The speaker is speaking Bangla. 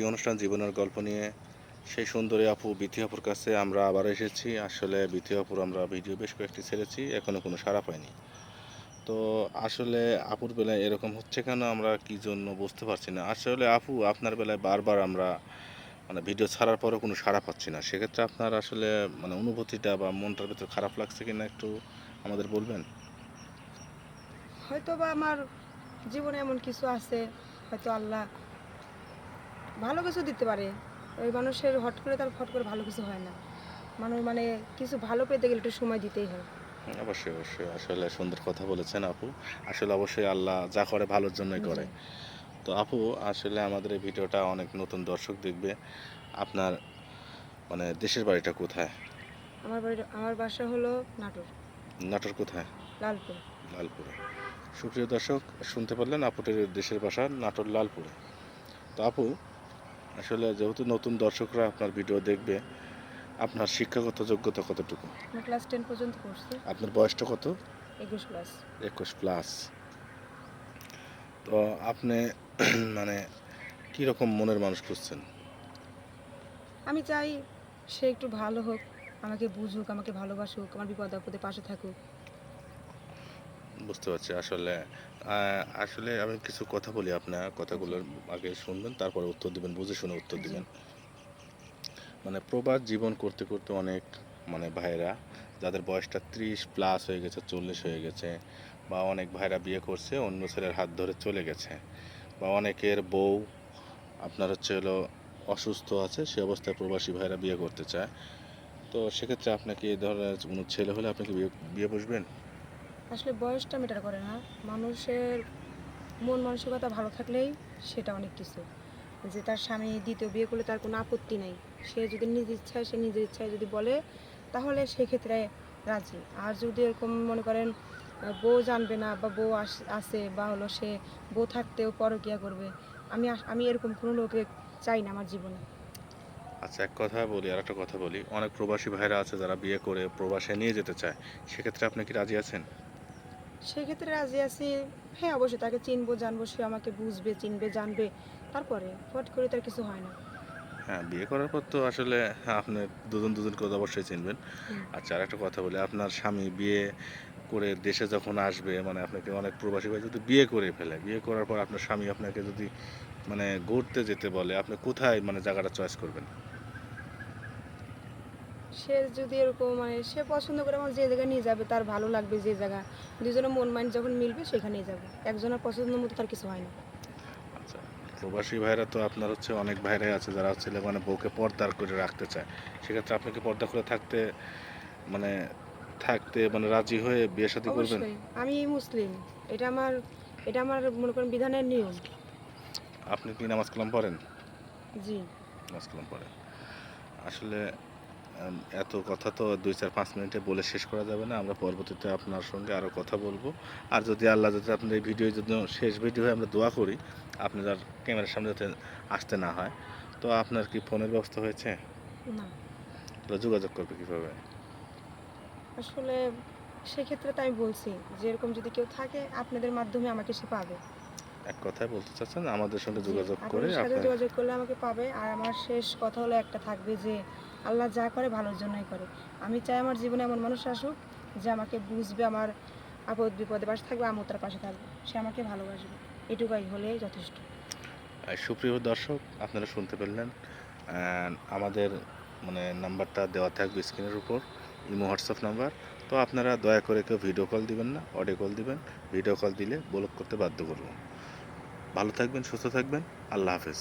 প্রিয় অনুষ্ঠান জীবনের গল্প নিয়ে। সেই সুন্দরী আপু, বিথি আপুর কাছে আমরা আবার এসেছি। আসলে বিথি আপুর আমরা ভিডিও বেশ কয়েকটি ছেড়েছি এখনও কোনো সাড়া পাইনি। তো আসলে আপুর বেলায় এরকম হচ্ছে কেন আমরা কি জন্য বুঝতে পারছি না। আসলে আপু, আপনার বেলায় বারবার আমরা মানে ভিডিও ছাড়ার পরেও কোনো সাড়া পাচ্ছি না। সেক্ষেত্রে আপনার আসলে মানে অনুভূতিটা বা মনটার ভিতর খারাপ লাগছে কিনা একটু আমাদের বলবেন? হয়তো বা আমার জীবনে এমন কিছু আছে, হয়তো আল্লাহ ভালো কিছু দিতে পারে। ওই মানুষের হট করে তার হট করে ভালো কিছু হয় না। মানুষ মানে কিছু ভালো পেতে গেলে একটু সময় দিতেই হয়। অবশ্যই অবশ্যই। আসলে সুন্দর কথা বলেছেন আপু। আসলে অবশ্যই আল্লাহ যা করে ভালোর জন্যই করে। তো আপু আসলে আমাদের এই ভিডিওটা অনেক নতুন দর্শক দেখবে। আপনার মানে দেশের বাড়িটা কোথায়? আমার বাড়ি আমার বাসা হলো নাটোর। নাটোর কোথায়? লালপুর। লালপুরে। সুপ্রিয় দর্শক শুনতে পারলেন আপুটের দেশের বাসা নাটোর লালপুরে তো আপু আসলে যেহেতু নতুন দর্শকরা আপনার ভিডিও দেখবে আপনার শিক্ষাগত যোগ্যতা কতটুকু? আমি ক্লাস টেন পর্যন্ত পড়ছি আপনার বয়সটা কত? একুশ প্লাস একুশ প্লাস তো আপনি মানে কীরকম মনের মানুষ খুঁজছেন? আমি চাই সে একটু ভালো হোক আমাকে বুঝুক আমাকে ভালোবাসুক আমার বিপদ আপদে পাশে থাকুক। বুঝতে পারছি। আসলে আসলে আমি কিছু কথা বলি আপনার কথাগুলোর আগে শুনবেন তারপরে উত্তর দিবেন বুঝে শুনে উত্তর। দিবেন। মানে প্রবাস জীবন করতে করতে অনেক মানে ভাইরা যাদের বয়সটা ত্রিশ প্লাস হয়ে গেছে চল্লিশ হয়ে গেছে বা অনেক ভাইরা বিয়ে করছে অন্য ছেলের হাত ধরে চলে গেছে বা অনেকের বউ আপনার হচ্ছে হলো অসুস্থ আছে সে অবস্থায় প্রবাসী ভাইরা বিয়ে করতে চায়। তো সেক্ষেত্রে আপনাকে এই ধরনের কোনো ছেলে হলে আপনি কি বিয়ে বিয়ে বসবেন? আসলে বয়সটা মেটার করে না। মানুষের মন মানসিকতা ভালো থাকলেই সেটা অনেক কিছু। যে তার স্বামী দ্বিতীয় বিয়ে করলে তার কোনো আপত্তি নাই। সে যদি নিজ ইচ্ছায়, সে নিজের ইচ্ছায় যদি বলে, তাহলে সেক্ষেত্রে রাজি। আর যদি এরকম মনে করেন বউ জানবে না বা বউ আস- বা হলো সে বউ থাকতেও পরকিয়া করবে, আমি আমি এরকম কোনো লোকে চাই না আমার জীবনে। আচ্ছা এক কথা বলি আর একটা কথা বলি। অনেক প্রবাসী ভাইরা আছে যারা বিয়ে করে প্রবাসে নিয়ে যেতে চায়। সেক্ষেত্রে আপনি কি রাজি আছেন? সেক্ষেত্রে রাজি আছি। হ্যাঁ অবশ্যই তাকে চিনবো জানব সে আমাকে বুঝবে চিনবে জানবে। তারপরে ফট করে তার কিছু হয় না। হ্যাঁ বিয়ে করার পর তো আসলে আপনি দুজন দুজন করে অবশ্যই চিনবেন। আচ্ছা আর একটা কথা বলি আপনার স্বামী বিয়ে করে দেশে যখন আসবে মানে আপনাকে অনেক প্রবাসী ভাই যদি বিয়ে করে ফেলে বিয়ে করার পর আপনার স্বামী আপনাকে যদি মানে ঘুরতে যেতে বলে আপনি কোথায় মানে জায়গাটা চয়েস করবেন? সে যদি এরকম মানে সে পছন্দ করে আমার যে জায়গায় নিয়ে যাবে তার ভালো লাগবে যে জায়গা। দুজনের মন মাইন্ড যখন মিলবে সেখানেই যাবে। একজনের পছন্দ মতো তার কিছু হয় না। আচ্ছা প্রবাসী ভাইরা তো আপনার হচ্ছে অনেক ভাইরাই আছে যারা হচ্ছে মানে বউকে পর্দার করে রাখতে চায়। সেক্ষেত্রে আপনাকে পর্দা করে থাকতে মানে থাকতে মানে রাজি হয়ে বিয়ে শাদী করবেন? আমি মুসলিম। এটা আমার এটা আমার মনে করেন বিধানের নিয়ম। আপনি কি নামাজ কালাম পড়েন? জি। নামাজ কালাম পড়েন। আসলে এত কথা তো দুই চার পাঁচ মিনিটে বলে শেষ করা যাবে না। আমরা পরবর্তীতে আপনার সঙ্গে আরও কথা বলব। আর যদি আল্লাহ যদি আপনার এই ভিডিও যদি শেষ ভিডিও হয় আমরা দোয়া করি আপনি যার ক্যামেরার সামনে যাতে আসতে না হয়। তো আপনার কি ফোনের ব্যবস্থা হয়েছে? না। যোগাযোগ করবে কীভাবে? আসলে সেক্ষেত্রে তো আমি বলছি যে এরকম যদি কেউ থাকে আপনাদের মাধ্যমে আমাকে সে পাবে। এক কথায় বলতে চাচ্ছেন আমাদের সঙ্গে যোগাযোগ করে আপনাদের সাথে যোগাযোগ করলে আমাকে পাবে। আর আমার শেষ কথা হলো একটা থাকবে যে আল্লাহ যা করে ভালোর জন্যই করে। আমি চাই আমার জীবনে এমন মানুষ আসুক যে আমাকে বুঝবে, আমার আপদ বিপদে পাশে থাকবে আমিও তার পাশে থাকবে। সে আমাকে ভালোবাসবে। এটুকুই হলেই যথেষ্ট। সুপ্রিয় দর্শক, আপনারা শুনতে পেলেন আমাদের মানে নাম্বারটা দেওয়া থাকবে স্ক্রিনের উপর, ইমো, হোয়াটসঅ্যাপ নাম্বার। তো আপনারা দয়া করে কেউ ভিডিও কল দিবেন না, অডিও কল দিবেন। ভিডিও কল দিলে ব্লক করতে বাধ্য করব। ভালো থাকবেন, সুস্থ থাকবেন। আল্লাহ হাফেজ।